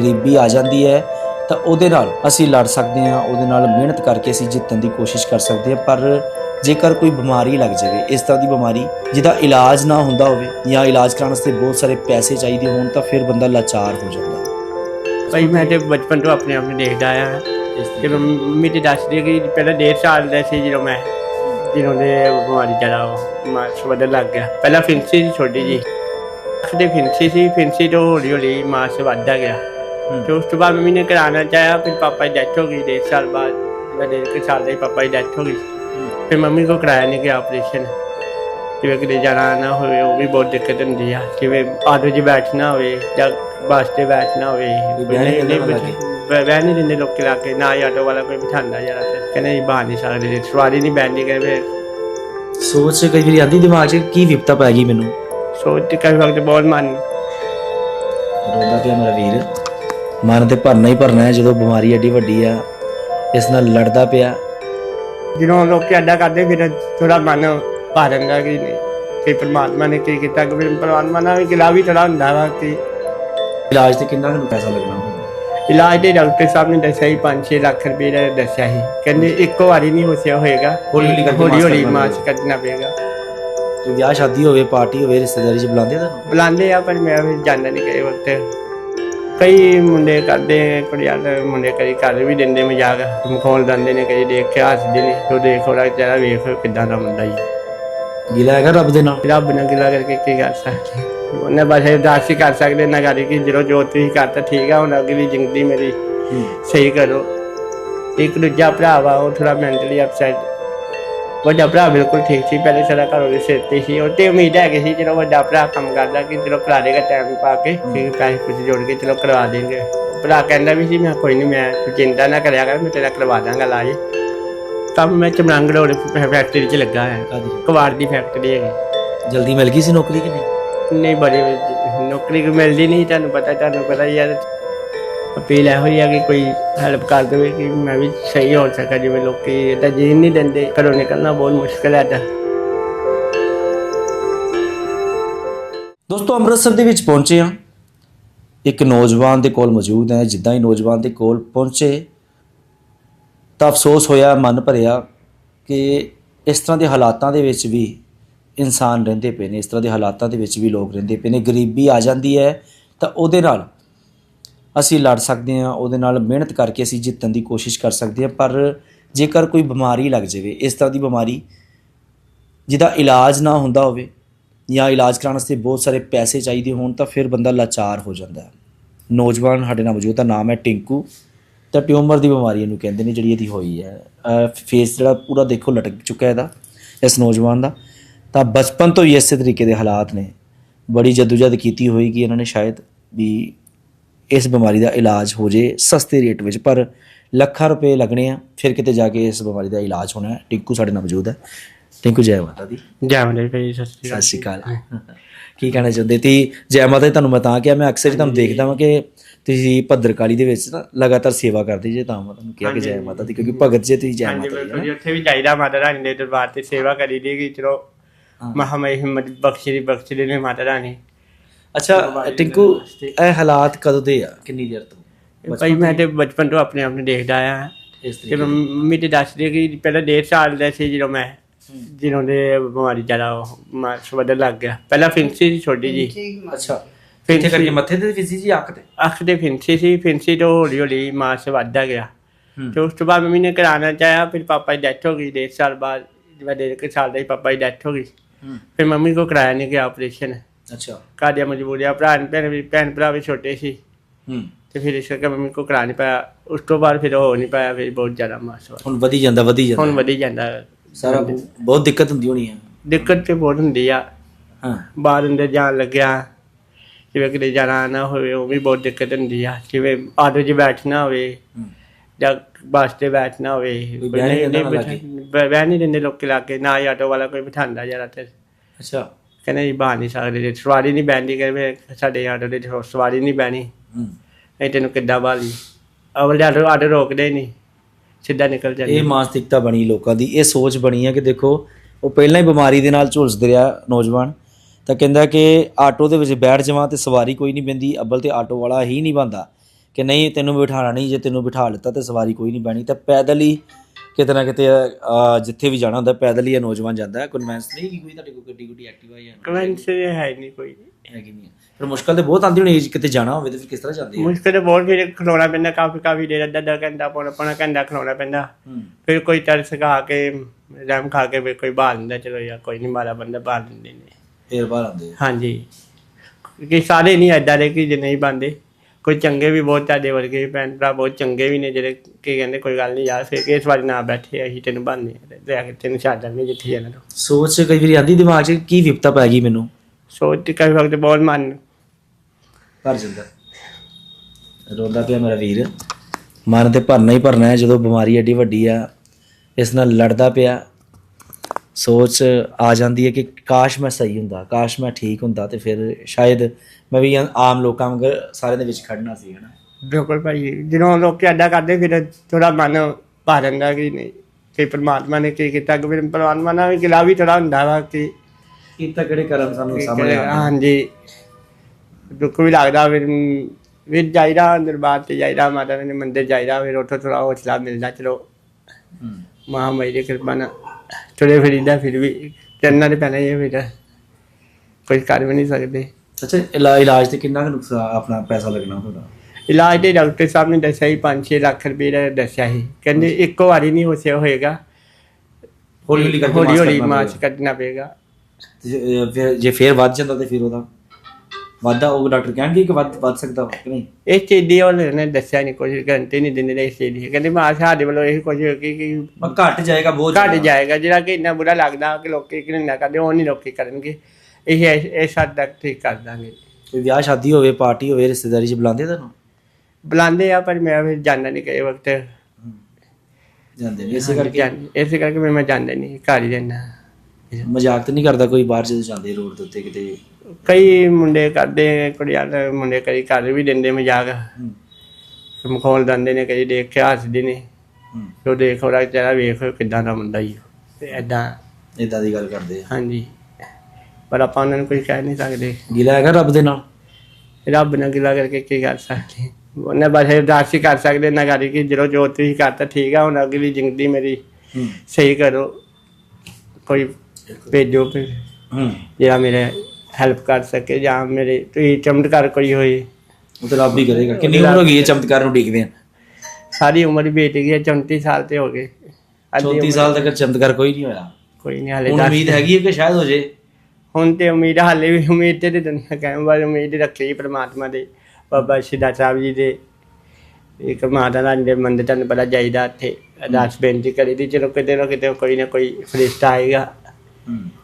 ਗਰੀਬੀ ਆ ਜਾਂਦੀ ਹੈ, ਤਾਂ ਉਹਦੇ ਨਾਲ ਅਸੀਂ ਲੜ ਸਕਦੇ ਹਾਂ, ਉਹਦੇ ਨਾਲ ਮਿਹਨਤ ਕਰਕੇ ਅਸੀਂ ਜਿੱਤਣ ਦੀ ਕੋਸ਼ਿਸ਼ ਕਰ ਸਕਦੇ ਹਾਂ, ਪਰ ਜੇਕਰ ਕੋਈ ਬਿਮਾਰੀ ਲੱਗ ਜਾਵੇ, ਇਸ ਤਰ੍ਹਾਂ ਦੀ ਬਿਮਾਰੀ ਜਿਹਦਾ ਇਲਾਜ ਨਾ ਹੁੰਦਾ ਹੋਵੇ ਜਾਂ ਇਲਾਜ ਕਰਾਉਣ ਵਾਸਤੇ ਬਹੁਤ ਸਾਰੇ ਪੈਸੇ ਚਾਹੀਦੇ ਹੋਣ, ਤਾਂ ਫਿਰ ਬੰਦਾ ਲਾਚਾਰ ਹੋ ਜਾਂਦਾ। ਹੈ ਭਾਈ, ਮੈਂ ਤੇ ਬਚਪਨ ਤੋਂ ਆਪਣੇ ਆਪ ਨੂੰ ਦੇਖਦਾ ਆਇਆ ਕਿ ਮੰਮੀ ਤੇ ਦੱਸਦੀ ਕਿ ਪਹਿਲਾਂ ਡੇਢ ਸਾਲ ਦਾ ਸੀ ਜਦੋਂ ਮੈਂ, ਜਦੋਂ ਦੇ ਬਿਮਾਰੀ ਜ਼ਿਆਦਾ ਮਾਸ ਵਧਣ ਲੱਗ ਗਿਆ। ਪਹਿਲਾਂ ਫਿੰਸੀ ਸੀ ਛੋਟੀ ਜੀ ਫਿਰ ਦੇ ਫਿੰਸੀ ਸੀ, ਫਿੰਸੀ ਤੋਂ ਹੌਲੀ ਹੌਲੀ ਮਾਸ ਵੱਧਦਾ ਗਿਆ। ਤੇ ਉਸ ਤੋਂ ਬਾਅਦ ਮੰਮੀ ਨੇ ਕਰਾਉਣਾ ਚਾਹਿਆ ਫਿਰ ਪਾਪਾ ਦੀ ਡੈਥ ਹੋ ਗਈ ਡੇਢ ਸਾਲ ਬਾਅਦ ਮੈਂ ਡੇਢ ਕੁ ਸਾਲ ਦੇ ਪਾਪਾ ਦੀ ਡੈਥ ਹੋ ਗਈ। ਫਿਰ ਮੰਮੀ ਕੋ ਕਰਾਇਆ ਨਹੀਂ ਗਿਆ ਆਪਰੇਸ਼ਨ ਜਿਵੇਂ ਕਿਤੇ ਜਾਣਾ ਨਾ ਹੋਵੇ ਉਹ ਵੀ ਬਹੁਤ ਦਿੱਕਤ ਹੁੰਦੀ ਆ। ਜਿਵੇਂ ਆਟੋ 'ਚ ਬੈਠਣਾ ਹੋਵੇ ਜਾਂ ਬੱਸ 'ਤੇ ਬੈਠਣਾ ਹੋਵੇ ਨਹੀਂ ਨਹੀਂ ਬਹਿ ਨਹੀਂ ਦਿੰਦੇ ਲੋਕੀ ਲਾ ਕੇ ਨਾ ਹੀ ਆਟੋ ਵਾਲਾ ਕੋਈ ਬਿਠਾਉਂਦਾ ਤੇ ਕਹਿੰਦੇ ਜੀ ਬਾਹਰ ਨਹੀਂ ਸਕਦੇ ਜੀ, ਸਵਾਰੀ ਨਹੀਂ ਬੈਠਦੀ ਕਹਿੰਦੇ ਸੋਚ ਕਈ ਵਾਰੀ ਆਂਦੀ ਦਿਮਾਗ 'ਚ ਕੀ ਵਿਪਤਾ ਪੈ ਗਈ ਮੈਨੂੰ। ਸੋਚ ਤੇ ਕਈ ਵਕਤ ਬਹੁਤ ਮਨ ਰੋਂਦਾ ਪਿਆ ਮੇਰਾ ਵੀਰ। ਮਨ ਤੇ ਭਰਨਾ ਹੀ ਭਰਨਾ ਹੈ ਜਦੋਂ ਬਿਮਾਰੀ ਐਡੀ ਵੱਡੀ ਆ ਇਸ ਨਾਲ ਲੜਦਾ ਪਿਆ। ਜਦੋਂ ਲੋਕੀ ਅੱਡਾ ਕਰਦੇ ਫਿਰ ਥੋੜਾ ਮਨ ਭਰ ਜਾਂਦਾ ਕਿ ਨਹੀਂ ਕਿ ਪਰਮਾਤਮਾ ਨੇ ਕੀ ਕੀਤਾ ਕਿ ਫਿਰ ਪਰਮਾਤਮਾ ਨਾਲ ਗਿਲਾ ਵੀ ਥੋੜਾ ਹੁੰਦਾ ਵਾ ਕਿ ਇਲਾਜ ਤੇ ਕਿੰਨਾ ਕੁ ਪੈਸਾ ਲੱਗਣਾ ਹੁੰਦਾ ਇਲਾਜ ਦੇ ਡਾਕਟਰ ਸਾਹਿਬ ਨੇ ਦੱਸਿਆ ਸੀ 5-6 ਲੱਖ ਰੁਪਏ ਦਾ ਦੱਸਿਆ ਸੀ। ਕਹਿੰਦੇ ਇੱਕੋ ਵਾਰੀ ਨਹੀਂ ਹੋਸਿਆ ਹੋਏਗਾ। ਹੌਲੀ-ਹੌਲੀ ਕਰਕੇ ਹੌਲੀ ਹੌਲੀ ਮਾਸ ਮਾਸ ਕੱਢਣਾ ਪਏਗਾ। ਤੇ ਵਿਆਹ ਸ਼ਾਦੀ ਹੋਵੇ ਪਾਰਟੀ ਹੋਵੇ ਰਿਸ਼ਤੇਦਾਰੀ 'ਚ ਬੁਲਾਉਂਦੇ ਆ ਤੁਹਾਨੂੰ? ਬੁਲਾਉਂਦੇ ਆ ਪਰ ਮੈਂ ਜਾਂਦਾ ਨਹੀਂ ਕਈ ਵਕਤ। ਕਈ ਮੁੰਡੇ ਕਰਦੇ ਕੁੜੀਆਂ ਦੇ ਮੁੰਡੇ ਕਈ ਕਰ ਵੀ ਦਿੰਦੇ ਮਜ਼ਾਕ ਮਖੌਲ ਦਿੰਦੇ ਨੇ ਕਈ ਦੇਖ ਕੇ ਹੱਸਦੇ ਨੇ ਉਹ ਦੇਖੋ ਰਾ ਤੇਰਾ ਵੇਖ ਕਿਦਾਂ ਦਾ ਮੁੰਡਾ ਹੀ ਗਿਲਾ ਹੈਗਾ ਰੱਬ ਦੇ ਨਾਲ? ਰੱਬ ਨਾਲ ਗਿਲਾ ਕਰਕੇ ਕੀ ਕਰ ਸਕਦੇ? ਉਹਨੇ ਬਸ ਹੀ ਕਰ ਸਕਦੇ ਨਾ ਕਰੀ ਕਿ ਜਦੋਂ ਜੋ ਤੁਸੀਂ ਕਰਤਾ ਠੀਕ ਆ ਹੁਣ ਅਗਲੀ ਜ਼ਿੰਦਗੀ ਮੇਰੀ ਸਹੀ ਕਰੋ। ਇੱਕ ਦੂਜਾ ਭਰਾ ਵਾ ਉਹ ਥੋੜਾ ਮੈਂਟਲੀ ਅਪਸੈਟ ਵੱਡਾ ਭਰਾ ਬਿਲਕੁਲ ਠੀਕ ਸੀ ਪਹਿਲੇ ਸਾਡਾ ਘਰ ਉਹਦੇ ਸਿਰ ਤੇ ਸੀ। ਉਹ ਤੇ ਉਮੀਦ ਹੈ ਕਿ ਸੀ ਜਦੋਂ ਵੱਡਾ ਭਰਾ ਕੰਮ ਕਰਦਾ ਕਿ ਚਲੋ ਕਰਾ ਦੇਗਾ ਟਾਈਮ ਪਾ ਕੇ ਕਿ ਪੈਸੇ ਕੁਝ ਜੋੜ ਕੇ ਚਲੋ ਕਰਵਾ ਦੇਂਗੇ ਭਰਾ ਕਹਿੰਦਾ ਵੀ ਸੀ ਮੈਂ ਕੋਈ ਨਹੀਂ ਮੈਂ ਤੂੰ ਚਿੰਤਾ ਨਾ ਕਰਿਆ ਕਰ ਮੈਂ ਤੇਰਾ ਕਰਵਾ ਦਾਂਗਾ ਇਲਾਜ। ਕੰਮ ਮੈਂ ਚਮਰੰਗ ਰੋਡ ਫੈਕਟਰੀ 'ਚ ਲੱਗਾ ਹੈ ਕਬਾੜ ਦੀ ਫੈਕਟਰੀ ਹੈਗੀ। ਜਲਦੀ ਮਿਲ ਗਈ ਸੀ ਨੌਕਰੀ ਕਿ ਨਹੀਂ? ਨਹੀਂ ਬੜੀ ਨੌਕਰੀ ਮਿਲਦੀ ਨਹੀਂ ਤੁਹਾਨੂੰ ਪਤਾ ਤੁਹਾਨੂੰ ਪਤਾ ਹੀ ਯਾਰ ਅਪੀਲ ਇਹੋ ਹੀ ਆ ਕਿ ਕੋਈ ਹੈਲਪ ਕਰ ਦੇਵੇ ਕਿ ਮੈਂ ਵੀ ਸਹੀ ਹੋ ਸਕਾਂ, ਜਿਵੇਂ ਲੋਕੀ ਤਾਂ ਜੀਣ ਨਹੀਂ ਦਿੰਦੇ ਘਰੋਂ ਨਿਕਲਣਾ ਬਹੁਤ ਮੁਸ਼ਕਲ ਹੈ ਤਾਂ ਦੋਸਤੋ, ਅੰਮ੍ਰਿਤਸਰ ਦੇ ਵਿੱਚ ਪਹੁੰਚੇ ਹਾਂ। ਇੱਕ ਨੌਜਵਾਨ ਦੇ ਕੋਲ ਮੌਜੂਦ ਹੈ, ਜਿੱਦਾਂ ਹੀ ਨੌਜਵਾਨ ਦੇ ਕੋਲ ਪਹੁੰਚੇ, ਤਾਂ ਅਫਸੋਸ ਹੋਇਆ, ਮਨ ਭਰਿਆ ਕਿ ਇਸ ਤਰ੍ਹਾਂ ਦੇ ਹਾਲਾਤਾਂ ਦੇ ਵਿੱਚ ਵੀ ਇਨਸਾਨ ਰਹਿੰਦੇ ਪਏ ਨੇ, ਇਸ ਤਰ੍ਹਾਂ ਦੇ ਹਾਲਾਤਾਂ ਦੇ ਵਿੱਚ ਵੀ ਲੋਕ ਰਹਿੰਦੇ ਪਏ ਨੇ। ਗਰੀਬੀ ਆ ਜਾਂਦੀ ਹੈ, ਤਾਂ ਉਹਦੇ ਨਾਲ ਅਸੀਂ ਲੜ ਸਕਦੇ ਹਾਂ, ਉਹਦੇ ਨਾਲ ਮਿਹਨਤ ਕਰਕੇ ਅਸੀਂ ਜਿੱਤਣ ਦੀ ਕੋਸ਼ਿਸ਼ ਕਰ ਸਕਦੇ ਹਾਂ, ਪਰ ਜੇਕਰ ਕੋਈ ਬਿਮਾਰੀ ਲੱਗ ਜਾਵੇ, ਇਸ ਤਰ੍ਹਾਂ ਦੀ ਬਿਮਾਰੀ ਜਿਹਦਾ ਇਲਾਜ ਨਾ ਹੁੰਦਾ ਹੋਵੇ ਜਾਂ ਇਲਾਜ ਕਰਾਉਣ ਵਾਸਤੇ ਬਹੁਤ ਸਾਰੇ ਪੈਸੇ ਚਾਹੀਦੇ ਹੋਣ, ਤਾਂ ਫਿਰ ਬੰਦਾ ਲਾਚਾਰ ਹੋ ਜਾਂਦਾ ਹੈ। ਨੌਜਵਾਨ ਸਾਡੇ ਨਾਲ ਮੌਜੂਦ ਦਾ ਨਾਮ ਹੈ ਟਿੰਕੂ। ਤਾਂ ਟਿਊਮਰ ਦੀ ਬਿਮਾਰੀ ਇਹਨੂੰ ਕਹਿੰਦੇ ਨੇ, ਜਿਹੜੀ ਇਹਦੀ ਹੋਈ ਹੈ। ਫੇਸ ਜਿਹੜਾ ਪੂਰਾ ਦੇਖੋ ਲਟਕ ਚੁੱਕਾ ਇਹਦਾ, ਇਸ ਨੌਜਵਾਨ ਦਾ। ਤਾਂ ਬਚਪਨ ਤੋਂ ਹੀ ਇਸੇ ਤਰੀਕੇ ਦੇ ਹਾਲਾਤ ਨੇ। ਬੜੀ ਜਦੋਜਹਿਦ ਕੀਤੀ ਹੋਏਗੀ ਇਹਨਾਂ ਨੇ ਸ਼ਾਇਦ, ਵੀ ਇਸ ਬਿਮਾਰੀ ਦਾ ਇਲਾਜ ਹੋ ਜੇ ਸਸਤੇ ਰੇਟ ਵਿੱਚ ਪਰ ਲੱਖਾਂ ਰੁਪਏ ਲੱਗਣੇ ਆ ਫਿਰ ਕਿਤੇ ਜਾ ਕੇ ਇਸ ਬਿਮਾਰੀ ਦਾ ਇਲਾਜ ਹੋਣਾ ਹੈ। ਟਿੰਕੂ ਸਾਡੇ ਨਾਲ ਮੌਜੂਦ ਹੈ। ਟਿੰਕੂ ਜੈ ਮਾਤਾ ਦੀ। ਜੈ ਮਲੇ ਭਾਈ ਸਤਿ ਸ਼੍ਰੀ ਸਤਿ ਸ਼੍ਰੀ ਅਕਾਲ। ਕੀ ਕਹਿਣਾ ਚਾਹੁੰਦੇ? ਤੀ ਜੈ ਮਾਤਾ ਦੀ ਤੁਹਾਨੂੰ ਮੈਂ ਤਾਂ ਕਿਹਾ ਮੈਂ ਅਕਸਰ ਹੀ ਤੁਹਾਨੂੰ ਦੇਖਦਾ ਹਾਂ ਕਿ ਤੁਸੀਂ ਭੱਦਰਕਾਲੀ ਦੇ ਵਿੱਚ ਨਾ ਲਗਾਤਾਰ ਸੇਵਾ ਕਰਦੇ ਜੇ ਤਾਂ ਮੈਂ ਤੁਹਾਨੂੰ ਕਿਹਾ ਕਿ ਜੈ ਮਾਤਾ ਦੀ ਕਿਉਂਕਿ ਭਗਤ ਜੇ ਤੁਸੀਂ ਜੈ ਮਾਤਾ ਦੀ ਜੀ, ਉੱਥੇ ਵੀ ਚਾਹੀਦਾ ਮਾਤਾ ਰਾਣੀ ਦੇ ਦਰਬਾਰ ਤੇ ਸੇਵਾ ਕਰੀ ਦੀ ਕਿ ਚਲੋ ਮਹਾਮਈ ਹਿੰਮਤ ਬਖਸ਼ੀ ਦੀ ਬਖਸ਼ੀ ਨੇ ਮਾਤਾ ਰਾਣੀ। ਅੱਛਾ ਟਿੰਕੂ ਇਹ ਹਾਲਾਤ ਕਦੋਂ ਦੇ ਆ? ਕਿੰਨੀ ਦੇਰ ਤੋਂ? ਭਾਈ ਮੈਂ ਤੇ ਬਚਪਨ ਤੋਂ ਆਪਣੇ ਆਪ ਨੂੰ ਦੇਖਦਾ ਆਇਆ ਇਸ ਕਿ ਮੰਮੀ ਤੇ ਦੱਸਦੀ ਕਿ ਪਹਿਲਾਂ ਡੇਢ ਸਾਲ ਦਾ ਸੀ ਜਦੋਂ ਮੈਂ ਜਦੋਂ ਦੇ ਬਿਮਾਰੀ ਜ਼ਿਆਦਾ ਮਾਸ ਵਧਣ ਲੱਗ ਗਿਆ। ਪਹਿਲਾਂ ਫਿੰਸੀ ਸੀ ਛੋਟੀ ਜੀ ਅੱਛਾ। ਇੱਥੇ ਕਰਕੇ ਮੱਥੇ ਤੇ ਫਿਸੀ ਜੀ ਅੱਖ ਤੇ? ਅੱਖ ਦੇ ਫਿੰਸੀ ਸੀ। ਫਿੰਸੀ ਤੋਂ ਹੌਲੀ ਹੌਲੀ ਮਾਸ ਵੱਧਦਾ ਗਿਆ। ਤੇ ਉਸ ਤੋਂ ਬਾਅਦ ਮੰਮੀ ਨੇ ਕਰਾਉਣਾ ਚਾਹਿਆ ਫਿਰ ਪਾਪਾ ਦੀ ਡੈਥ ਹੋ ਗਈ। ਡੇਢ ਸਾਲ ਬਾਅਦ ਜਦ ਡੇਢ ਕੁ ਸਾਲ ਦੇ ਪਾਪਾ ਦੀ ਡੈਥ ਹੋ ਗਈ। ਫਿਰ ਮੰਮੀ ਕੋ ਕਰਾਇਆ ਨਹੀਂ ਗਿਆ ਆਪਰੇਸ਼ਨ ਅੱਛਾ। ਕਾਦੀਆਂ ਮਜਬੂਰੀਆਂ ਭਰਾ ਨੇ ਭੈਣ ਵੀ ਭੈਣ ਭਰਾ ਵੀ ਛੋਟੇ ਸੀ। ਹੂੰ। ਤੇ ਫਿਰ ਇਸ ਕਰਕੇ ਮੰਮੀ ਕੋ ਕਰਾ ਨਹੀਂ ਪਾਇਆ। ਉਸ ਤੋਂ ਬਾਅਦ ਫਿਰ ਹੋ ਨਹੀਂ ਪਾਇਆ ਫਿਰ ਬਹੁਤ ਜ਼ਿਆਦਾ ਮਾਸ ਹੁਣ ਵਧੀ ਜਾਂਦਾ ਵਧੀ ਹੁਣ ਜਾਂਦਾ ਵਧੀ ਜਾਂਦਾ। ਸਾਰਾ ਬਹੁਤ ਦਿੱਕਤ ਹੁੰਦੀ ਹੋਣੀ ਹੈ ਦਿੱਕਤ ਤੇ ਬਹੁਤ ਹੁੰਦੀ ਆ। ਹਾਂ। ਬਾਹਰ ਅੰਦਰ ਜਾਣ ਲੱਗਿਆ ਜਿਵੇਂ ਕਿਤੇ ਜਾਣਾ ਨਾ ਹੋਵੇ ਉਹ ਵੀ ਬਹੁਤ ਦਿੱਕਤ ਹੁੰਦੀ ਆ। ਜਿਵੇਂ ਆਟੋ 'ਚ ਬੈਠਣਾ ਹੋਵੇ ਹੂੰ। ਜਾਂ ਬੱਸ ਤੇ ਬੈਠਣਾ ਹੋਵੇ ਕੋਈ ਨਹੀਂ ਦਿੰਦਾ ਬਹਿ ਨਹੀਂ ਦਿੰਦੇ ਲੋਕੀ ਲਾ ਕੇ ਨਾ ਹੀ ਆਟੋ ਵਾਲਾ ਕੋਈ ਬਿਠਾਉਂਦਾ ਜ਼ਿਆਦਾ ਤੇ ਅੱਛਾ। ਕਹਿੰਦੇ ਜੀ ਬਾਹਰ ਨਹੀਂ ਸਕਦੇ ਜੇ ਸਵਾਰੀ ਨਹੀਂ ਬਹਿੰਦੀ ਕਹਿੰਦੇ ਸਾਡੇ ਆਟੋ ਦੇ ਵਿੱਚ ਸਵਾਰੀ ਨਹੀਂ ਬਹਿਣੀ। ਹੂੰ। ਇਹ ਤੈਨੂੰ ਕਿੱਦਾਂ ਬਾਲੀ ਅਵਲ ਆਟੋ ਆਟੋ ਰੋਕਦੇ ਨਹੀਂ। ਸਿੱਧਾ ਨਿਕਲ ਜਾਂਦੇ। ਇਹ ਮਾਨਸਿਕਤਾ ਬਣੀ ਲੋਕਾਂ ਦੀ ਇਹ ਸੋਚ ਬਣੀ ਹੈ ਕਿ ਦੇਖੋ ਉਹ ਪਹਿਲਾਂ ਹੀ ਬਿਮਾਰੀ ਦੇ ਨਾਲ ਝੁਲਸਦੇ ਰਿਹਾ ਨੌਜਵਾਨ। ਤਾਂ ਕਹਿੰਦਾ ਕਿ ਆਟੋ ਦੇ ਵਿੱਚ ਬੈਠ ਜਾਵਾਂ ਤੇ ਸਵਾਰੀ ਕੋਈ ਨਹੀਂ ਬੰਦੀ ਅੱਬਲ ਤੇ ਆਟੋ ਵਾਲਾ ਹੀ ਨਹੀਂ ਬੰਦਾ ਕਿ ਨਹੀਂ ਤੈਨੂੰ ਬਿਠਾਣਾ ਨਹੀਂ ਜੇ ਤੈਨੂੰ ਬਿਠਾ ਲਿੱਤਾ ਤੇ ਸਵਾਰੀ ਕੋਈ ਨਹੀਂ ਬਣੀ ਤਾਂ ਪੈਦਲ ਹੀ ਕਿਤੇ ਨਾ ਕਿਤੇ ਅਹ, ਜਿੱਥੇ ਵੀ ਜਾਣਾ ਹੁੰਦਾ ਪੈਦਲ ਹੀ ਇਹ ਨੌਜਵਾਨ ਜਾਂਦਾ ਹੈ। ਕਨਵੈਂਸ ਨਹੀਂ ਹੈਗੀ ਕੋਈ? ਤੁਹਾਡੇ ਕੋਲ ਗੱਡੀ ਗੁੱਡੀ ਐਕਟਿਵਾ ਜਾਂ ਕਮੈਂਟਸ ਹੈ ਨਹੀਂ ਕੋਈ। ਹੈਗੀ ਨਹੀਂ ਹੈ। ਫਿਰ ਮੁਸ਼ਕਲ ਤੇ ਬਹੁਤ ਆਉਂਦੀ ਹੋਣੀ ਕਿਤੇ ਜਾਣਾ ਹੋਵੇ ਤੇ ਫਿਰ ਕਿਸ ਤਰ੍ਹਾਂ ਜਾਂਦੇ ਆ ਮੁਸ਼ਕਿਲ ਤਾਂ ਬਹੁਤ ਫਿਰ ਖਲੋਣਾ ਪੈਂਦਾ ਕਾਫੀ ਕਾਫੀ ਦੇਰ ਅੱਧਾ ਅੱਧਾ ਘੰਟਾ ਪੌਣਾ ਪੌਣਾ ਘੰਟਾ ਖਲੋਣਾ ਪੈਂਦਾ। ਹੂੰ। ਫਿਰ ਕੋਈ ਤਰਸ ਖਾ ਕੇ ਰੈਮ ਖਾ ਕੇ ਫਿਰ ਕੋਈ ਬਾਲ ਦਿੰਦਾ ਚਲੋ ਯਾਰ ਕੋਈ ਨਹੀਂ ਮਾਰਾ ਬੰਦਾ ਬਾਲ ਦਿੰਦੇ ਨੇ। ਫੇਰ ਬਾਹਰ ਆਉਂਦੇ ਆ। ਹਾਂਜੀ। ਕਿ ਸਾਰੇ ਨਹੀਂ ਐਦਾਂ ਦੇ ਕਿ ਜੇ ਨਹੀਂ ਬੰਦੇ ਕੋਈ ਚੰਗੇ ਵੀ ਬਹੁਤ ਤੁਹਾਡੇ ਵਰਗੇ ਭੈਣ ਭਰਾ ਬਹੁਤ ਚੰਗੇ ਵੀ ਨੇ ਜਿਹੜੇ ਕਿ ਕਹਿੰਦੇ ਕੋਈ ਗੱਲ ਨਹੀਂ ਯਾਰ ਫਿਰ ਇਸ ਵਾਰੀ ਨਾ ਬੈਠੇ ਅਸੀਂ ਤੈਨੂੰ ਬੰਨੇ ਲੈ ਕੇ ਤੈਨੂੰ ਛੱਡ ਦਾਂਗੇ ਜਿੱਥੇ ਜਾਣਾ ਤੂੰ। ਸੋਚ ਕਈ ਵਾਰੀ ਆਂਦੀ ਦਿਮਾਗ 'ਚ ਕੀ ਵਿਪਤਾ ਪੈ ਗਈ ਮੈਨੂੰ। ਸੋਚ ਕੇ ਕਈ ਵਕਤ ਬਹੁਤ ਮਨ। ਭਰ ਜਾਂਦਾ। ਰੋਂਦਾ ਪਿਆ ਮੇਰਾ ਵੀਰ। ਮਨ ਤੇ ਭਰਨਾ ਹੀ ਭਰਨਾ ਹੈ ਜਦੋਂ ਬਿਮਾਰੀ ਐਡੀ ਵੱਡੀ ਆ ਇਸ ਨਾਲ ਲੜਦਾ ਪਿਆ ਸੋਚ ਆ ਜਾਂਦੀ ਹੈ ਕਿ ਕਾਸ਼ ਮੈਂ ਸਹੀ ਹੁੰਦਾ ਕਾਸ਼ ਮੈਂ ਠੀਕ ਹੁੰਦਾ ਤੇ ਫਿਰ ਸ਼ਾਇਦ ਮੈਂ ਵੀ ਆਮ ਲੋਕਾਂ ਵਾਂਗ ਸਾਰਿਆਂ ਦੇ ਵਿੱਚ ਖੜਨਾ ਸੀ ਹਨਾ? ਬਿਲਕੁਲ ਭਾਈ ਜਦੋਂ ਲੋਕ ਐਡਾ ਕਰਦੇ ਫਿਰ ਥੋੜਾ ਮਨ ਭਰ ਜਾਂਦਾ ਕਿ ਨਹੀਂ ਕਿ ਪ੍ਰਮਾਤਮਾ ਨੇ ਕੀ ਕੀਤਾ ਕਿ ਪ੍ਰਮਾਤਮਾ ਨਾਲ ਵੀ ਗਿਲਾ ਵੀ ਥੋੜਾ ਹੁੰਦਾ ਵਾ ਕਿ ਕੀਤਾ ਕਿਹੜੇ ਕਰਮ ਸਾਨੂੰ ਸਾਹਮਣੇ ਹਾਂਜੀ। ਦੁੱਖ ਵੀ ਲੱਗਦਾ ਫਿਰ ਫਿਰ ਜਾਈਦਾ ਦਰਬਾਰ ਤੇ ਜਾਈਦਾ ਮਾਤਾ ਦੇ ਮੰਦਿਰ ਜਾਈਦਾ ਫਿਰ ਉੱਥੋਂ ਥੋੜਾ ਹੌਸਲਾ ਮਿਲਦਾ ਚਲੋ। ਹੂੰ। ਮਹਾਮਾਈ ਦੀ ਕਿਰਪਾ ਨਾਲ। ਤੁਰੇ ਫਿਰੀਦਾ ਫਿਰ ਵੀ ਚੱਲਣਾ ਤੇ ਪੈਣਾ ਹੀ ਹੈ ਫਿਰ। ਕੁਝ ਕਰ ਵੀ ਨਹੀਂ ਸਕਦੇ। ਅੱਛਾ ਇਲਾ- ਇਲਾਜ ਤੇ ਕਿੰਨਾ ਕੁ ਨੁਕਸਾਨ ਆਪਣਾ ਪੈਸਾ ਲੱਗਣਾ ਤੁਹਾਡਾ? ਇਲਾਜ ਦੇ ਡਾਕਟਰ ਸਾਹਿਬ ਨੇ ਦੱਸਿਆ ਸੀ 5-6 ਲੱਖ ਰੁਪਏ ਦਾ ਦੱਸਿਆ ਸੀ। ਕਹਿੰਦੇ ਇੱਕੋ ਵਾਰੀ ਨਹੀਂ ਹੋਸਿਆ ਹੋਏਗਾ। ਹੌਲੀ ਹੌਲੀ ਕਰਕੇ ਹੌਲੀ ਮਾਸ ਹੌਲੀ ਕਰਨਾ ਮਾਰਚ ਪਏਗਾ। ਕੱਟਣਾ ਪਏਗਾ। ਤੇ ਜੇ- ਅਹ ਫਿਰ ਜੇ ਫੇਰ ਵੱਧ ਜਾਂਦਾ ਤੇ ਫਿਰ ਉਹਦਾ ਵਾਧਾ ਉਹ ਡਾਕਟਰ ਕਹਿਣਗੇ ਕਿ ਵੱਧ ਵੱਧ ਸਕਦਾ ਵਾ ਕਿ ਨਹੀਂ? ਇਹ ਚੀਜ਼ ਦੀ ਉਹਨੇ ਦੱਸਿਆ ਨਹੀਂ ਕੁਝ ਗਰੰਟੀ ਨਹੀਂ ਦਿੰਦੇ ਇਸ ਚੀਜ਼ ਦੀ ਕਹਿੰਦੇ ਮਾਂ ਸਾਡੇ ਵੱਲੋਂ ਇਹ ਕੁਝ ਕਿ ਕਿ ਮੈਂ ਘਟ ਜਾਏਗਾ ਬਹੁਤ ਘਟ। ਜਾਏਗਾ। ਜਿਹੜਾ ਕਿ ਇੰਨਾ ਬੁਰਾ ਲੱਗਦਾ ਕਿ ਲੋਕੀ ਘਿਰਨਾ ਕਰਦੇ ਉਹ ਨਹੀਂ ਲੋਕੀ ਕਰਨਗੇ। ਇਹ ਹੱਦ ਤੱਕ ਠੀਕ ਕਰ ਦਾਂਗੇ। ਕੋਈ ਵਿਆਹ ਸ਼ਾਦੀ ਹੋਵੇ ਪਾਰਟੀ ਹੋਵੇ ਰਿਸ਼ਤੇਦਾਰੀ 'ਚ ਬੁਲਾਉਂਦੇ ਤੁਹਾਨੂੰ? ਬੁਲਾਉਂਦੇ ਆ ਪਰ ਮੈਂ ਫਿਰ ਜਾਂਦਾ ਨਹੀਂ ਕਈ ਵਕਤ। ਜਾਂਦੇ ਨੇ ਇਸੇ ਕਰਕੇ? ਇਸੇ ਕਰਕੇ ਮੈਂ ਜਾਂਦਾ ਨਹੀਂ ਘਰ ਹੀ ਰਹਿਣਾ ਮਜ਼ਾਕ ਤੇ ਨਹੀਂ ਕਰਦਾ ਕੋਈ ਬਾਹਰ ਜਦੋਂ ਜਾਂਦੇ ਰੋਡ ਦੇ ਉੱਤੇ ਕਿਤੇ? ਕਈ ਮੁੰਡੇ ਕਰਦੇ ਕੁੜੀਆਂ ਦੇ ਮੁੰਡੇ ਕਈ ਘਰ ਵੀ ਦਿੰਦੇ ਮਜ਼ਾਕ। ਮਖੌਲ ਦਿੰਦੇ ਨੇ ਕਈ ਦੇਖ ਕੇ ਹੱਸਦੇ ਨੇ। ਉਹ ਦੇਖ ਉਹਦਾ ਚਿਹਰਾ ਵੇਖ ਕਿਦਾਂ ਦਾ ਮੁੰਡਾ ਹੀ ਤੇ ਐਦਾਂ ਇਦਾਂ ਦੀ ਗੱਲ ਕਰਦੇ ਆ। ਹਾਂਜੀ। ਪਰ ਆਪਾਂ ਉਹਨਾਂ ਨੂੰ ਕੁਝ ਕਹਿ ਨਹੀਂ ਸਕਦੇ। ਗਿਲਾ ਹੈਗਾ ਰੱਬ ਦੇ ਨਾਲ? ਰੱਬ ਨਾਲ ਗਿਲਾ ਕਰਕੇ ਕੀ ਕਰ ਸਕਦੇ? ਉਹਨੇ ਬਸ ਅਰਦਾਸ ਹੀ ਕਰ ਸਕਦੇ ਨਾ ਕਰੀ ਕਿ ਜਦੋਂ ਜੋ ਤੁਸੀਂ ਕਰਤਾ ਠੀਕ ਆ ਹੁਣ ਅਗਲੀ ਜ਼ਿੰਦਗੀ ਮੇਰੀ ਸਹੀ ਕਰੋ। ਕੋਈ ਭੇਜੋ ਫਿਰ। ਜਿਹੜਾ ਮੇਰੇ ਹੈਲਪ ਕਰ ਸਕੇ ਜਾਂ ਮੇਰੇ ਤੁਸੀਂ ਚਮਤਕਾਰ ਕੋਈ ਹੋਏ। ਉਹ ਤੇ ਰੱਬ ਹੀ ਕਰੇਗਾ ਕਿੰਨੀ ਉਮਰ ਹੋ ਗਈ ਹੈ ਚਮਤਕਾਰ ਨੂੰ ਡੀਕਦੇ ਆ ਸਾਰੀ ਉਮਰ ਹੀ ਬੀਤ ਗਈ ਹੈ 34 ਸਾਲ ਤੇ ਹੋ ਗਏ। ਅੱਧੀ 34 ਉਮਰ ਸਾਲ ਤੱਕ ਚਮਤਕਾਰ ਕੋਈ ਨਹੀਂ ਹੋਇਆ। ਕੋਈ ਨਹੀਂ ਹਾਲੇ ਹੁਣ ਉਮੀਦ ਹੈਗੀ ਹੈ ਕਿ ਸ਼ਾਇਦ ਹੋ ਜੇ? ਹੁਣ ਤੇ ਉਮੀਦ ਹਾਲੇ ਵੀ ਉਮੀਦ ਤੇ ਦੁਨੀਆ ਕਾਇਮ ਬਾਰੇ ਉਮੀਦ ਰੱਖੀ ਪ੍ਰਮਾਤਮਾ ਦੇ ਬਾਬਾ ਸ਼ਿਦਾ ਸਾਹਿਬ ਜੀ ਦੇ। ਇੱਕ ਮਾਤਾ ਰਾਣੀ ਦੇ ਮੰਦਿਰ ਤੁਹਾਨੂੰ ਪਤਾ ਜਾਈਦਾ ਇੱਥੇ ਅਰਦਾਸ ਬੇਨਤੀ ਕਰੀ ਦੀ ਚਲੋ ਕਿਤੇ ਨਾ ਕਿਤੇ ਕੋਈ ਨਾ ਕੋਈ ਫਰਿਸ਼ਤਾ ਆਏਗਾ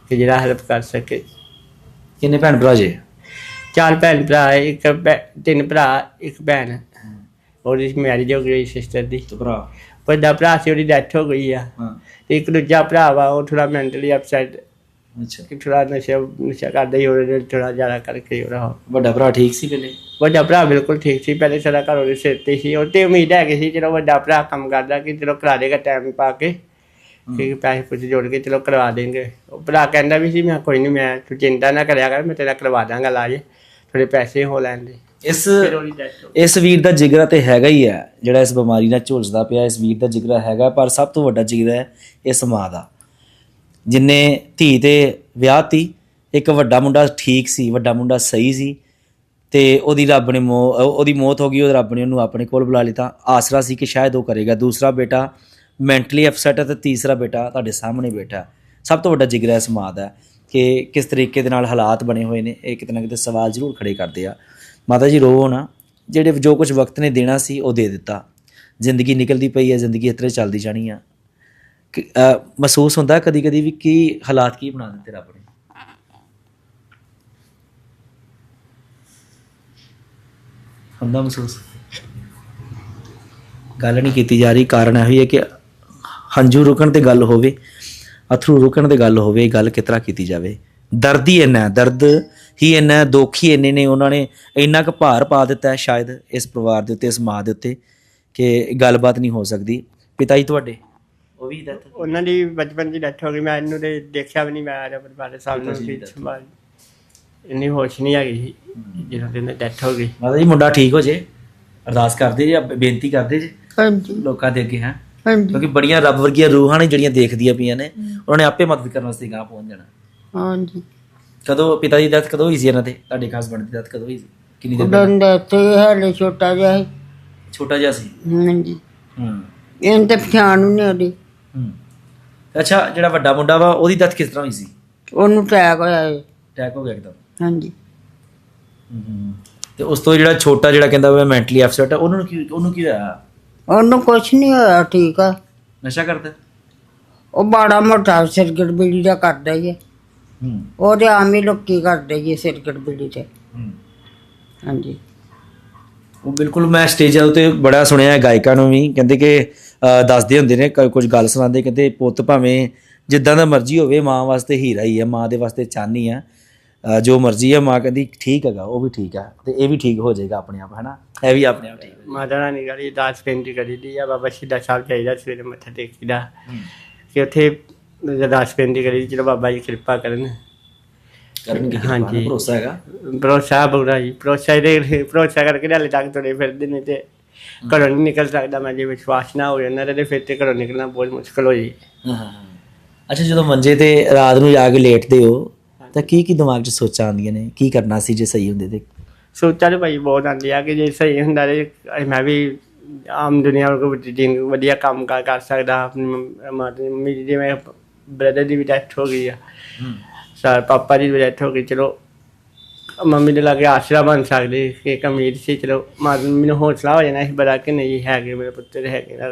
ਕਿ ਜਿਹੜਾ ਹੈਲਪ ਕਰ ਸਕੇ। ਕਿੰਨੇ ਭੈਣ ਭਰਾ ਜੇ। ਚਾਰ ਭੈਣ ਭਰਾ ਹੈ, ਇੱਕ ਭੈ- ਤਿੰਨ ਭਰਾ ਇੱਕ ਭੈਣ। ਉਹਦੀ ਮੈਰਿਜ ਹੋ ਗਈ ਸਿਸਟਰ ਦੀ। ਤੇ ਭਰਾ? ਵੱਡਾ ਭਰਾ ਸੀ ਉਹਦੀ ਡੈਥ ਹੋ ਗਈ ਆ। ਹਾਂ। ਤੇ ਇੱਕ ਦੂਜਾ ਭਰਾ ਵਾ ਉਹ ਥੋੜਾ ਮੈਂਟਲੀ ਅਪਸੈਟ ਅੱਛਾ। ਕਿ ਥੋੜਾ ਨਸ਼ਾ ਨਸ਼ਾ ਕਰਦਾ ਹੀ ਉਹਦੇ ਥੋੜਾ ਜ਼ਿਆਦਾ ਕਰਕੇ ਉਹਦਾ। ਵੱਡਾ ਭਰਾ ਠੀਕ ਸੀ ਪਹਿਲੇ? ਵੱਡਾ ਭਰਾ ਬਿਲਕੁਲ ਠੀਕ ਸੀ ਪਹਿਲੇ ਸਾਡਾ ਘਰ ਉਹਦੇ ਸਿਰ ਤੇ ਸੀ। ਉਹ ਤੇ ਉਮੀਦ ਹੈ ਕਿ ਸੀ ਚਲੋ ਵੱਡਾ ਭਰਾ ਕੰਮ ਕਰਦਾ ਕਿ ਚਲੋ ਕਰਾ ਦੇਗਾ ਟਾਈਮ ਪਾ ਕੇ। ਕਿ ਪੈਸੇ ਪੁੱਛ ਜੋੜ ਕੇ ਚਲੋ ਕਰਵਾ ਦੇਂਗੇ ਉਹ ਭਰਾ ਕਹਿੰਦਾ ਵੀ ਸੀ ਮੈਂ ਕੋਈ ਨਹੀਂ ਮੈਂ ਤੂੰ ਚਿੰਤਾ ਨਾ ਕਰਿਆ ਕਰ ਮੈਂ ਤੇਰਾ ਕਰਵਾ ਦਾਂਗਾ ਇਲਾਜ। ਥੋੜੇ ਪੈਸੇ ਹੋ ਇਸ death ਹੋ ਗਈ। ਇਸ ਵੀਰ ਦਾ ਜਿਗਰਾ ਤੇ ਹੈਗਾ ਹੀ ਹੈ ਜਿਹੜਾ ਇਸ ਬਿਮਾਰੀ ਨਾਲ ਝੁਲਸਦਾ ਪਿਆ ਇਸ ਵੀਰ ਦਾ ਜਿਗਰਾ ਹੈਗਾ ਪਰ ਸਭ ਤੋਂ ਵੱਡਾ ਜਿਗਰਾ ਹੈ ਇਸ ਮਾਂ ਦਾ। ਜਿਨੇ ਧੀ ਤੇ ਵਿਆਹਤੀ ਇੱਕ ਵੱਡਾ ਮੁੰਡਾ ਠੀਕ ਸੀ ਵੱਡਾ ਮੁੰਡਾ ਸਹੀ ਸੀ ਤੇ ਉਹਦੀ ਰੱਬ ਨੇ ਮੋ ਉਹਦੀ ਮੌਤ ਹੋ ਗਈ ਉਹ ਰੱਬ ਨੇ ਉਹਨੂੰ ਆਪਣੇ ਕੋਲ ਬੁਲਾ ਲਿਆ ਆਸਰਾ ਸੀ ਕਿ ਸ਼ਾਇਦ ਉਹ ਕਰੇਗਾ। ਦੂਸਰਾ ਬੇਟਾ ਮੈਂਟਲੀ ਅਪਸੈਟ ਹੈ ਤੇ ਤੀਸਰਾ ਬੇਟਾ ਤੁਹਾਡੇ ਸਾਹਮਣੇ ਬੈਠਾ ਸਭ ਤੋਂ ਵੱਡਾ ਜਿਗਰਾ ਇਸ ਮਾਂ ਦਾ ਕਿ ਕਿਸ ਤਰੀਕੇ ਦੇ ਨਾਲ ਹਾਲਾਤ ਬਣੇ ਹੋਏ ਨੇ, ਇਹ ਕਿਤੇ ਨਾ ਕਿਤੇ ਸਵਾਲ ਜ਼ਰੂਰ ਖੜੇ ਕਰਦੇ ਆ। ਮਾਤਾ ਜੀ, ਰੋਵੋ ਨਾ। ਜਿਹੜੇ ਜੋ ਕੁਝ ਵਕਤ ਨੇ ਦੇਣਾ ਸੀ, ਉਹ ਦੇ ਦਿੱਤਾ। ਜ਼ਿੰਦਗੀ ਨਿਕਲਦੀ ਪਈ ਹੈ, ਜ਼ਿੰਦਗੀ ਇਸ ਤਰ੍ਹਾਂ ਚੱਲਦੀ ਜਾਣੀ ਆ। ਮਹਿਸੂਸ ਹੁੰਦਾ ਕਦੀ ਕਦੀ ਵੀ ਕੀ ਹਾਲਾਤ ਕੀ ਬਣਾ ਦਿੱਤੇ ਰੱਬ ਨੇ? ਹੁੰਦਾ ਮਹਿਸੂਸ? ਗੱਲ ਨਹੀਂ ਕੀਤੀ ਜਾ ਰਹੀ। ਕਾਰਨ ਇਹ ਹੀ ਹੈ ਕਿ ਹੰਝੂ ਰੁਕਣ ਤੇ ਗੱਲ ਹੋਵੇ ਅਥਰੂ ਰੁਕਣ ਤੇ ਗੱਲ ਹੋਵੇ ਗੱਲ ਕਿਤਰਾ ਕੀਤੀ ਜਾਵੇ? ਦਰਦ ਹੀ ਇੰਨਾ ਦਰਦ ਹੀ ਇੰਨਾ ਦੁੱਖ ਹੀ ਇੰਨੇ ਨੇ ਉਹਨਾਂ ਨੇ ਇੰਨਾ ਕੁ ਭਾਰ ਪਾ ਦਿੱਤਾ ਹੈ ਸ਼ਾਇਦ ਇਸ ਪਰਿਵਾਰ ਦੇ ਉੱਤੇ ਇਸ ਮਾਂ ਦੇ ਉੱਤੇ ਕਿ ਗੱਲਬਾਤ ਨਹੀਂ ਹੋ ਸਕਦੀ। ਪਿਤਾ ਜੀ ਤੁਹਾਡੇ? ਉਹ ਵੀ ਡੈਥ ਉਹਨਾਂ ਦੀ ਬਚਪਨ ਦੀ ਡੈਥ ਹੋ ਗਈ ਮੈਂ ਇਹਨੂੰ ਤੇ ਦੇਖਿਆ ਵੀ ਨਹੀਂ ਮੈਂ ਆਇਆ ਪਰਿਵਾਰ ਸਾਹਿਬ ਨੂੰ ਵੀ ਸੰਭਾਲ। ਇੰਨੀ ਹੋਸ਼ ਨਹੀਂ ਹੈਗੀ ਸੀ ਜਦੋਂ ਦਿਨ ਡੈਥ ਹੋ ਗਈ। ਮਾਤਾ ਜੀ ਮੁੰਡਾ ਠੀਕ ਹੋ ਜੇ? ਅਰਦਾਸ ਕਰਦੇ ਜੇ ਬੇਨਤੀ ਕਰਦੇ ਜੇ? ਹਾਂਜੀ। ਲੋਕਾਂ ਦੇ ਅੱਗੇ ਹੈ? ਹਾਂਜੀ। ਕਿਉਂਕਿ ਬੜੀਆਂ ਰੱਬ ਵਰਗੀਆਂ ਰੂਹਾਂ ਨੇ ਜਿਹੜੀਆਂ ਦੇਖਦੀਆਂ ਪਈਆਂ ਨੇ ਉਹਨਾਂ ਨੇ ਆਪੇ ਮਦਦ ਕਰਨ ਵਾਸਤੇ ਗਾਂ ਪਹੁੰਚ ਜਾਣਾ। ਹਾਂਜੀ। ਕਦੋਂ ਪਿਤਾ ਜੀ ਦੀ death ਕਦੋਂ ਹੋਈ ਸੀ ਇਹਨਾਂ ਦੇ ਤੁਹਾਡੇ ਹਸਬੰਡ ਦੀ death ਕਦੋਂ ਹੋਈ ਸੀ? ਕਿੰਨੀ ਦੇਰ ਉਦੋਂ ਪਹਿਲਾਂ? ਦਾ ਇੱਥੇ ਹਾਲੇ ਛੋਟਾ ਜਿਹਾ ਸੀ। ਛੋਟਾ ਜਿਹਾ ਸੀ? ਹਾਂਜੀ। ਹੂੰ। ਇਹਨ ਤੇ ਪਛਾਣ ਨਹੀਂ ਆਦੀ ਹੂੰ। ਅੱਛਾ ਜਿਹੜਾ ਵੱਡਾ ਮੁੰਡਾ ਵਾ ਉਹਦੀ death ਕਿਸ ਤਰ੍ਹਾਂ ਹੋਈ ਸੀ? ਉਹਨੂੰ ਟੈਗ ਹੋਇਆ ਹੈ ਅਟੈਕ ਹੋ ਗਿਆ ਇੱਕਦਮ। ਹਾਂਜੀ। ਹੂੰ। ਤੇ ਉਸ ਤੋਂ ਜਿਹੜਾ ਛੋਟਾ ਜਿਹੜਾ ਕਹਿੰਦਾ ਮੈਂ ਮੈਂਟਲੀ ਅਪਸੈਟ ਹੈ ਉਹਨੂੰ ਕੀ ਉਹਨੂੰ ਕੀ ਹੋਇਆ? ਉਹਨੂੰ ਕੁਛ ਨਹੀਂ ਹੋਇਆ ਠੀਕ ਆ। ਨਸ਼ਾ ਕਰਦਾ? ਉਹ ਬਾੜਾ ਮੋਟਾ ਸਿਰਗੜ ਬੀੜੀ ਦਾ ਕਰਦਾ ਹੀ ਹੈ ਹੂੰ। ਉਹਦੇ ਆਮ ਹੀ ਲੋਕੀ ਕਰਦੇ ਜੀ ਸਿਰਗੜ ਬੀੜੀ ਤੇ। ਹੂੰ। ਹਾਂਜੀ। ਉਹ ਬਿਲਕੁਲ ਮੈਂ ਸਟੇਜਾਂ ਉੱਤੇ ਬੜਾ ਸੁਣਿਆ ਹੈ ਗਾਇਕਾਂ ਨੂੰ ਵੀ ਕਹਿੰਦੇ ਕਿ ਦੱਸਦੇ ਹੁੰਦੇ ਨੇ ਕ- ਕੁਝ ਗੱਲ ਸੁਣਾਉਂਦੇ ਕਹਿੰਦੇ ਪੁੱਤ ਭਾਵੇਂ ਜਿੱਦਾਂ ਦਾ ਮਰਜ਼ੀ ਹੋਵੇ ਮਾਂ ਵਾਸਤੇ ਹੀਰਾ ਹੀ ਹੈ ਮਾਂ ਦੇ ਵਾਸਤੇ ਚਾਨੀ ਅ, ਜੋ ਮਰਜ਼ੀ ਹੈ ਮਾਂ ਕਹਿੰਦੀ ਠੀਕ ਹੈਗਾ ਉਹ ਵੀ ਠੀਕ ਹੈ ਤੇ ਇਹ ਵੀ ਠੀਕ ਹੋ ਜਾਏਗਾ ਆਪਣੇ ਆਪ ਹੈਨਾ? ਇਹ ਵੀ ਆਪਣੇ ਆਪ ਠੀਕ ਮਾਤਾ ਰਾਣੀ ਗਾੜੀ ਦਾਸ ਬੇਨਤੀ ਕਰੀ ਦੀ ਆ ਬਾਬਾ ਸ਼ਹੀਦਾਂ ਸਾਹਿਬ ਚਾਹੀਦਾ ਸਵੇਰੇ ਮੱਥਾ ਟੇਕੀਦਾ ਕਿ ਉੱਥੇ ਅਰਦਾਸ ਬੇਨਤੀ ਕਰੀ ਦੀ, ਚਲੋ ਬਾਬਾ ਜੀ ਕਿਰਪਾ ਕਰਨ। ਕਰਨਗੇ ਹਾਂਜੀ। ਨਾਲ ਭਰੋਸਾ ਹੈਗਾ? ਭਰੋਸਾ ਬੁਰਾ ਜੀ ਭਰੋਸਾ ਇਹਦੇ ਭਰੋਸਾ ਕਰਕੇ ਹਾਲੇ ਤੱਕ ਤੁਰੇ ਫਿਰਦੇ ਨੇ ਤੇ ਘਰੋਂ ਨਹੀਂ ਨਿਕਲ ਸਕਦਾ ਮੈਂ ਜੇ ਵਿਸ਼ਵਾਸ ਨਾ ਹੋ ਜਾਂਦਾ ਤੇ ਫਿਰ ਤੇ ਘਰੋਂ ਨਿਕਲਣਾ ਬਹੁਤ ਮੁਸ਼ਕਲ ਹੋ ਜੀ। ਅੱਛਾ ਜਦੋਂ ਮੰਜੇ ਤੇ ਰਾਤ ਨੂੰ ਜਾ ਕੇ ਲੇਟਦੇ ਹੋ ਤਾਂ ਕੀ ਕੀ ਦਿਮਾਗ 'ਚ ਸੋਚਾਂ ਆਉਂਦੀਆਂ ਨੇ? ਕੀ ਕਰਨਾ ਸੀ ਜੇ ਸਹੀ ਹੁੰਦੇ ਤੇ ਸੋਚਾਂ ਤੇ ਭਾਈ ਬਹੁਤ ਆਉਂਦੀ ਆ ਕਿ ਜੇ ਸਹੀ ਹੁੰਦਾ ਤੇ ਮੈਂ ਵੀ ਆਮ ਦੁਨੀਆ ਵਰਗਾ ਜਿੰਨ ਵਧੀਆ ਕੰਮ ਕਾਰ ਕਰ ਸਕਦਾ। ਆਪਣੀ ਦੀ ਜਿਵੇਂ ਬ੍ਰਦਰ ਦੀ ਵੀ ਡੈਥ ਹੋ ਗਈ ਆ। ਸਰ ਪਾਪਾ ਦੀ ਵੀ ਡੈਥ ਹੋ ਗਈ। ਚਲੋ ਮੰਮੀ ਦੇ ਲਾਗੇ ਆਸਰਾ ਬਣ ਸਕਦੇ ਕਿ ਇੱਕ ਉਮੀਦ ਸੀ। ਚਲੋ ਮਾਂ ਮੈਨੂੰ ਹੌਸਲਾ ਹੋ ਜਾਣਾ ਸੀ ਬੜਾ ਕਿ ਨਹੀਂ ਹੈਗੇ ਮੇਰੇ ਪੁੱਤਰ ਹੈਗੇ ਨਾ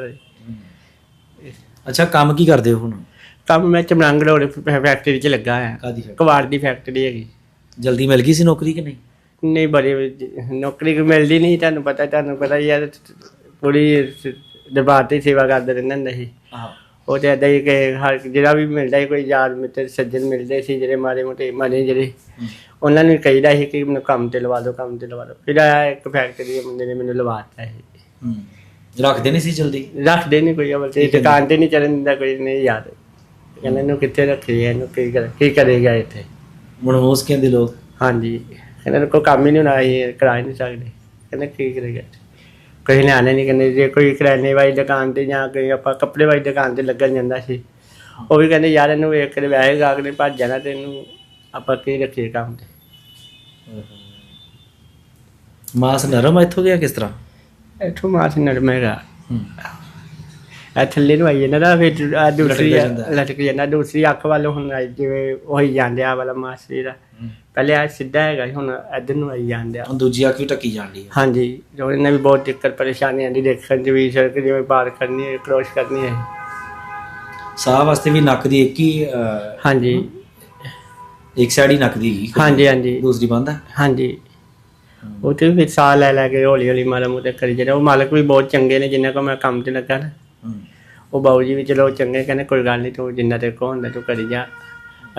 ਅੱਛਾ ਕੰਮ ਕੀ ਕਰਦੇ ਹੋ ਹੁਣ? ਕੰਮ ਮੈਂ ਚਮਰੰਗ ਰੋਡ ਫੈਕਟਰੀ 'ਚ ਲੱਗਾ ਆ ਕਾਦੀ ਦੀ ਫੈਕਟਰੀ ਹੈਗੀ। ਜਲਦੀ ਮਿਲ ਗਈ ਸੀ ਨੌਕਰੀ ਕਿ ਨਹੀਂ? ਨਹੀਂ ਬੜੀ ਨੌਕਰੀ ਕੋਈ ਮਿਲਦੀ ਨਹੀਂ ਤੁਹਾਨੂੰ ਪਤਾ ਤੁਹਾਨੂੰ ਪਤਾ ਯਾਰ ਪੂਰੀ ਦਰਬਾਰ ਤੇ ਸੇਵਾ ਕਰਦੇ ਰਹਿੰਦੇ ਹੁੰਦੇ ਸੀ। ਆਹ ਉਹ ਤੇ ਏਦਾਂ ਹੀ ਕਿ ਹਰ ਜਿਹੜਾ ਵੀ ਮਿਲਦਾ ਸੀ ਕੋਈ ਯਾਰ ਮਿੱਤਰ ਸੱਜਣ ਮਿਲਦੇ ਸੀ ਜਿਹੜੇ ਮਾਰੇ ਮੋਟੇ ਮਾਰੇ ਜਿਹੜੇ। ਉਹਨਾਂ ਨੂੰ ਕਹੀਦਾ ਸੀ ਕਿ ਮੈਨੂੰ ਕੰਮ ਤੇ ਲਵਾ ਦਿਓ ਕੰਮ ਤੇ ਲਵਾ ਦਿਓ। ਫਿਰ ਆਇਆ ਇੱਕ ਫੈਕਟਰੀ ਦੇ ਮੁੰਡੇ ਨੇ ਮੈਨੂੰ ਲਵਾਤਾ ਸੀ। ਹੂੰ। ਰੱਖਦੇ ਨਹੀਂ ਸੀ ਜਲਦੀ? ਰੱਖਦੇ ਨਹੀਂ ਕੋਈ ਅਵਲ ਤੇ ਦੁਕਾਨ ਤੇ ਨਹੀਂ ਚੱਲਣ ਦਿੰਦਾ ਕੋਈ ਨਹੀਂ ਯਾਦ। ਕਹਿੰਦੇ ਇਹਨੂੰ ਕਿੱਥੇ ਰੱਖੀ ਹੈ ਇਹਨੂੰ ਕੀ ਕਰ ਕੀ ਕਰੇਗਾ ਇੱਥੇ? ਮਨਹੂਸ ਕਹਿੰਦੇ ਲੋਕ? ਹਾਂਜੀ। ਇਹਨਾਂ ਨੂੰ ਕੋਈ ਕੰਮ ਹੀ ਨਹੀਂ ਹੋਣਾ ਇਹ ਕਰਾ ਹੀ ਨਹੀਂ ਸਕਦੇ। ਕਹਿੰਦੇ ਕੀ ਕਰੇਗਾ ਕੋਈ ਨਿਆਣੇ ਨਹੀਂ ਕਹਿੰਦੇ ਜੇ ਕੋਈ ਕਰਿਆਨੇ ਵਾਲੀ ਦੁਕਾਨ ਤੇ ਜਾਂ ਕੋਈ ਆਪਾਂ ਕੱਪੜੇ ਵਾਲੀ ਦੁਕਾਨ ਤੇ ਲੱਗਣ ਜਾਂਦਾ ਸੀ ਉਹ ਵੀ ਕਹਿੰਦੇ ਯਾਰ ਇਹਨੂੰ ਵੇਖ ਕੇ ਵੈਸੇ ਗਾਹਕ ਨੇ ਭੱਜ ਜਾਣਾ ਤੇ ਇਹਨੂੰ ਆਪਾਂ ਕੀ ਰੱਖੀਏ ਕੰਮ ਤੇ? ਮਾਸ ਨਰਮ ਆ ਇੱਥੋਂ ਗਿਆ ਕਿਸ ਤਰ੍ਹਾਂ? ਇੱਥੋਂ ਮਾਸ ਨਰਮੇਗਾ ਹੂੰ। ਇਹ ਥੱਲੇ ਨੂੰ ਆਈ ਜਾਂਦਾ ਨਾ ਫਿਰ ਆਹ ਦੂਸਰੀ ਲਟਕ ਜਾਂਦਾ। ਦੂਸਰੀ ਅੱਖ ਵੱਲ ਹੁਣ ਆਈ ਜਿਵੇਂ ਉਹੀ ਜਾਂਦੇ ਆ ਵਾਲਾ ਮਾਸ ਜਿਹੜਾ ਪਹਿਲੇ ਆ ਸਿੱਧਾ ਹੈਗਾ ਸੀ, ਹੁਣ ਇੱਧਰ ਨੂੰ ਆਈ ਜਾਂਦੇ ਆ। ਹੁਣ ਦੂਜੀ ਅੱਖ ਵੀ ਟੱਕੀ ਜਾਂਦੀ ਹੈ ਹਾਂਜੀ ਜੋ ਇਹਨਾਂ ਵੀ ਬਹੁਤ ਦਿੱਕਤ ਪਰੇਸ਼ਾਨੀ ਆਉਂਦੀ ਦੇਖਣ ਚ ਵੀ ਸੜਕ ਜਿਵੇਂ ਪਾਰ ਕਰਨੀ ਹੈ ਕ੍ਰੋਸ ਕਰਨੀ ਹੈ। ਸਾਹ ਵਾਸਤੇ ਵੀ ਨੱਕ ਦੀ ਇੱਕ ਹੀ ਅਹ, ਹਾਂਜੀ। ਇੱਕ ਸਾਈਡ ਹੀ ਨੱਕ ਦੀ ਹੈਗੀ। ਹਾਂਜੀ ਹਾਂਜੀ। ਦੂਸਰੀ ਬੰਦ ਹੈ ਹਾਂਜੀ। ਉਹ ਤੇ ਫਿਰ ਸਾਹ ਲੈ ਲੈ ਕੇ ਹੌਲੀ ਹੌਲੀ ਮਾੜਾ ਮੋਟਾ ਕਰੀ ਜਿਹੜਾ ਉਹ ਮਾਲਕ ਵੀ ਬਹੁਤ ਚੰਗੇ ਨੇ ਜਿੰਨਾ ਕੋ ਮੈਂ ਕੰਮ ਤੇ ਲੱਗਾ ਨਾ। ਉਹ ਬਾਊ ਜੀ ਵੀ ਚਲੋ ਚੰਗੇ ਕਹਿੰਦੇ ਕੋਈ ਗੱਲ ਨਹੀਂ ਤੂੰ ਜਿੰਨਾ ਤੇਰੇ ਕੋਲ ਹੁੰਦਾ ਤੂੰ ਕਰੀ ਜਾ।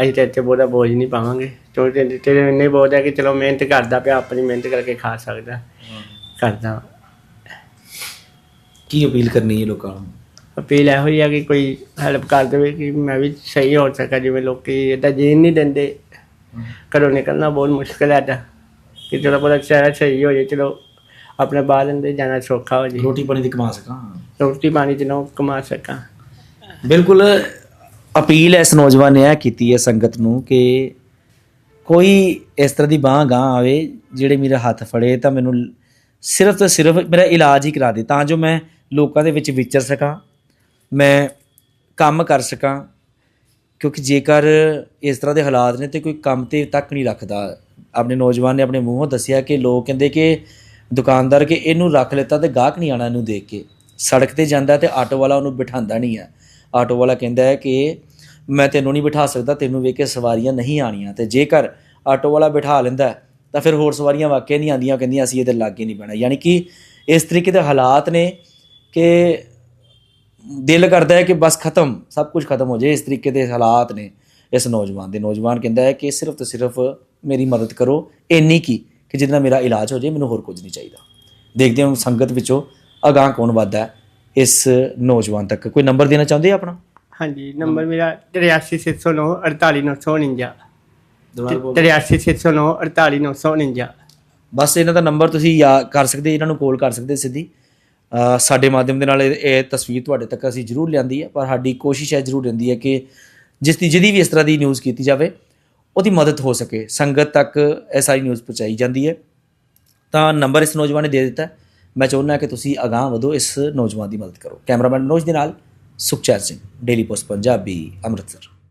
ਅਸੀਂ ਤੇ ਇੱਥੇ ਬਹੁਤਾ ਬੋਝ ਨਹੀਂ ਪਾਵਾਂਗੇ। ਤੂੰ ਤੇ ਤੇਰੇ ਇੰਨੇ ਹੈ ਕਿ ਚਲੋ ਮਿਹਨਤ ਕਰਦਾ ਪਿਆ ਆਪਣੀ ਮਿਹਨਤ ਕਰਕੇ ਖਾ ਸਕਦਾ। ਕਰਦਾ। ਕੀ ਅਪੀਲ ਕਰਨੀ ਹੈ ਲੋਕਾਂ ਨੂੰ? ਅਪੀਲ ਇਹੋ ਹੀ ਆ ਕਿ ਕੋਈ ਹੈਲਪ ਕਰ ਦੇਵੇ ਕਿ ਮੈਂ ਵੀ ਸਹੀ ਹੋ ਸਕਾਂ ਜਿਵੇਂ ਲੋਕੀ ਏਦਾਂ ਜੀਣ ਨਹੀਂ ਦਿੰਦੇ। ਘਰੋਂ ਨਿਕਲਣਾ ਬਹੁਤ ਮੁਸ਼ਕਲ ਹੈ ਏਦਾਂ। ਕਿ ਚਲੋ ਚਿਹਰਾ ਸਹੀ ਹੋ ਜੇ ਚਲੋ ਆਪਣੇ ਬਾਹਰ ਅੰਦਰ ਜਾਣਾ ਸੌਖਾ ਹੋ ਜੇ ਰੋਟੀ ਪਾਣੀ ਦੀ ਕਮਾ ਸਕਾਂ। ਰੋਟੀ ਪਾਣੀ ਚ ਕਮਾ ਸਕਾਂ। ਬਿਲਕੁਲ ਅਪੀਲ ਇਸ ਨੌਜਵਾਨ ਨੇ ਇਹ ਕੀਤੀ ਹੈ ਸੰਗਤ ਨੂੰ ਕਿ ਕੋਈ ਇਸ ਤਰ੍ਹਾਂ ਦੀ ਬਾਹ ਗਾਂ ਆਵੇ ਜਿਹੜੇ ਮੇਰਾ ਹੱਥ ਫੜੇ ਤਾਂ ਮੈਨੂੰ ਸਿਰਫ ਤੇ ਸਿਰਫ ਮੇਰਾ ਇਲਾਜ ਹੀ ਕਰਾ ਦੇ ਤਾਂ ਜੋ ਮੈਂ ਲੋਕਾਂ ਦੇ ਵਿੱਚ ਵਿਚਰ ਸਕਾਂ, ਮੈਂ ਕੰਮ ਕਰ ਸਕਾਂ, ਕਿਉਂਕਿ ਜੇਕਰ ਇਸ ਤਰ੍ਹਾਂ ਦੇ ਹਾਲਾਤ ਨੇ ਤੇ ਕੋਈ ਕੰਮ ਤੇ ਤੱਕ ਨਹੀਂ ਰੱਖਦਾ। ਆਪਣੇ ਨੌਜਵਾਨ ਨੇ ਆਪਣੇ ਮੂੰਹੋਂ ਦੱਸਿਆ ਕਿ ਲੋਕ ਕਹਿੰਦੇ ਕਿ ਦੁਕਾਨਦਾਰ ਕਿ ਇਹਨੂੰ ਰੱਖ ਲਿੱਤਾ ਤੇ ਗਾਹਕ ਨਹੀਂ ਆਣਾ ਇਹਨੂੰ ਦੇਖ ਕੇ। ਸੜਕ ਤੇ ਜਾਂਦਾ ਤੇ ਆਟੋ ਵਾਲਾ ਉਹਨੂੰ ਬਿਠਾਉਂਦਾ ਨਹੀਂ ਆ। ਆਟੋ ਵਾਲਾ ਕਹਿੰਦਾ ਹੈ ਕਿ ਮੈਂ ਤੈਨੂੰ ਨਹੀਂ ਬਿਠਾ ਸਕਦਾ, ਤੈਨੂੰ ਵੇਖ ਕੇ ਸਵਾਰੀਆਂ ਨਹੀਂ ਆਣੀਆਂ ਤੇ ਜੇਕਰ ਆਟੋ ਵਾਲਾ ਬਿਠਾ ਲੈਂਦਾ ਤਾਂ ਫਿਰ ਹੋਰ ਸਵਾਰੀਆਂ ਵਾਕਿਆ ਨਹੀਂ ਆਉਂਦੀਆਂ ਕਹਿੰਦੀਆਂ ਅਸੀਂ ਇਹਦੇ ਲਾਗੇ ਨਹੀਂ ਪੈਣਾ ਯਾਨੀ ਕਿ ਇਸ ਤਰੀਕੇ ਦੇ ਹਾਲਾਤ ਨੇ ਕਿ ਦਿਲ ਕਰਦਾ ਹੈ ਕਿ ਬਸ ਖਤਮ, ਸਭ ਕੁਝ ਖਤਮ ਹੋ ਜਾਏ, ਇਸ ਤਰੀਕੇ ਦੇ ਹਾਲਾਤ ਨੇ ਇਸ ਨੌਜਵਾਨ ਦੇ। ਨੌਜਵਾਨ ਕਹਿੰਦਾ ਹੈ ਕਿ ਸਿਰਫ ਤੇ ਸਿਰਫ ਮੇਰੀ ਮਦਦ ਕਰੋ, ਇੰਨੀ ਕੀ ਕਿ ਜਿਹਦੇ ਮੇਰਾ ਇਲਾਜ ਹੋ ਜਾਏ, ਮੈਨੂੰ ਹੋਰ ਕੁਝ ਨਹੀਂ ਚਾਹੀਦਾ। ਦੇਖਦੇ ਹਾਂ ਸੰਗਤ ਵਿੱਚੋਂ ਅਗਾਹ ਕੌਣ ਵੱਧਦਾ ਹੈ ਇਸ ਨੌਜਵਾਨ ਤੱਕ? ਕੋਈ ਨੰਬਰ ਦੇਣਾ ਚਾਹੁੰਦੇ ਆ ਆਪਣਾ? ਹਾਂਜੀ ਨੰਬਰ ਮੇਰਾ 83609 48949 ਦੁਬਾਰਾ ਬੋਲ। 83609 48949 ਬਸ ਇਹਨਾਂ ਦਾ ਨੰਬਰ ਤੁਸੀਂ ਯਾਦ ਕਰ ਸਕਦੇ ਇਹਨਾਂ ਨੂੰ ਕਾਲ ਕਰ ਸਕਦੇ ਸਿੱਧੀ। ਸਾਡੇ ਮਾਧਿਅਮ ਦੇ ਨਾਲ ਇਹ ਤਸਵੀਰ ਤੁਹਾਡੇ ਤੱਕ ਅਸੀਂ ਜ਼ਰੂਰ ਲਿਆਂਦੀ ਹੈ ਪਰ ਸਾਡੀ ਕੋਸ਼ਿਸ਼ ਹੈ ਜ਼ਰੂਰ ਰਹਿੰਦੀ ਹੈ ਕਿ ਜਿਸ ਦੀ ਜਿਹਦੀ ਵੀ ਇਸ ਤਰ੍ਹਾਂ ਦੀ ਨਿਊਜ਼ ਕੀਤੀ ਜਾਵੇ ਉਹਦੀ ਮਦਦ ਹੋ ਸਕੇ। ਸੰਗਤ ਤੱਕ ਇਹ ਸਾਰੀ ਨਿਊਜ਼ ਪਹੁੰਚਾਈ ਜਾਂਦੀ ਹੈ। ਤਾਂ ਨੰਬਰ ਇਸ ਨੌਜਵਾਨ ਨੇ ਦੇ ਦਿੱਤਾ। ਮੈਂ ਚਾਹੁੰਦਾ ਕਿ ਤੁਸੀਂ ਅਗਾਹ ਵਧੋ, ਇਸ ਨੌਜਵਾਨ ਦੀ ਮਦਦ ਕਰੋ। ਕੈਮਰਾਮੈਨ ਮਨੋਜ ਦੇ ਨਾਲ ਸੁਖਚੈਨ ਸਿੰਘ, ਡੇਲੀ ਪੋਸਟ, ਪੰਜਾਬੀ, ਅੰਮ੍ਰਿਤਸਰ।